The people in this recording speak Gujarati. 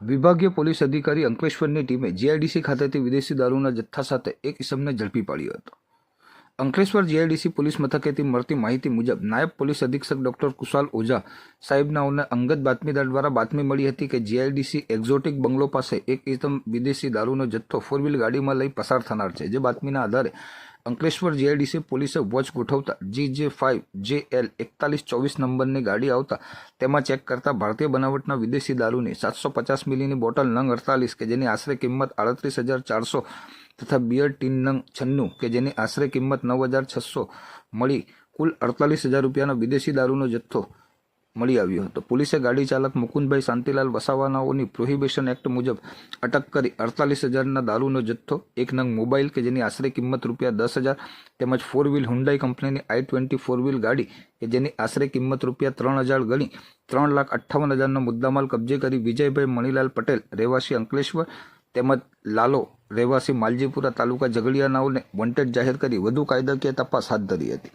વિભાગીય પોલીસ અધિકારી અંકલેશ્વરની ટીમે જીઆઈડીસી ખાતેથી વિદેશી દારૂના જથ્થા સાથે એક ઇસમને ઝડપી પાડ્યો હતો. અંકલેશ્વર જીઆઈડીસી પોલીસ મથકેથી મળતી માહિતી મુજબ, નાયબ પોલીસ અધિક્ષક ડોક્ટર કુશાલ ઓઝા સાહેબનાઓને અંગત બાતમીદાર દ્વારા બાતમી મળી હતી કે જીઆઈડીસી એક્ઝોટિક બંગલો પાસે એક ઇસમ વિદેશી દારૂનો જથ્થો ફોર વ્હીલ ગાડીમાં લઈ પસાર થનાર છે. જે બાતમીના આધારે અંકલેશ્વર જીઆઈડીસી પોલીસે વોચ ગોઠવતા જી જે ફાઇવ જે એલ એકતાલીસ ચોવીસ નંબરની ગાડી આવતા તેમાં ચેક કરતા ભારતીય બનાવટના વિદેશી દારૂની સાતસો પચાસ મિલીની બોટલ નંગ અડતાલીસ કે જેની આશરે કિંમત આડત્રીસ હજાર ચારસો તથા બિયર ટીન નંગ છન્નું કે જેની આશરે કિંમત નવ હજાર છસો મળી કુલ અડતાલીસ હજાર રૂપિયાનો વિદેશી દારૂનો જથ્થો મળી આવ્યો હતો. પોલીસે ગાડી ચાલક મુકુંદભાઈ શાંતિલાલ વસાવાનાઓની પ્રોહિબિશન એક્ટ મુજબ અટક કરી અડતાલીસ હજારના દારૂનો જથ્થો, એક નંગ મોબાઈલ કે જેની આશરે કિંમત રૂપિયા દસ હજાર તેમજ ફોર વ્હીલ હુન્ડાઈ કંપનીની આઈ ટ્વેન્ટી ફોર વ્હીલ ગાડી કે જેની આશરે કિંમત રૂપિયા ત્રણ હજાર ગણી ત્રણ લાખ અઠ્ઠાવન હજારનો મુદ્દામાલ કબજે કરી વિજયભાઈ મણીલાલ પટેલ, રહેવાસી અંકલેશ્વર તેમજ લાલો, રહેવાસી માલજીપુરા તાલુકા ઝઘડિયાનાઓને વોન્ટેડ જાહેર કરી વધુ કાયદાકીય તપાસ હાથ ધરી હતી.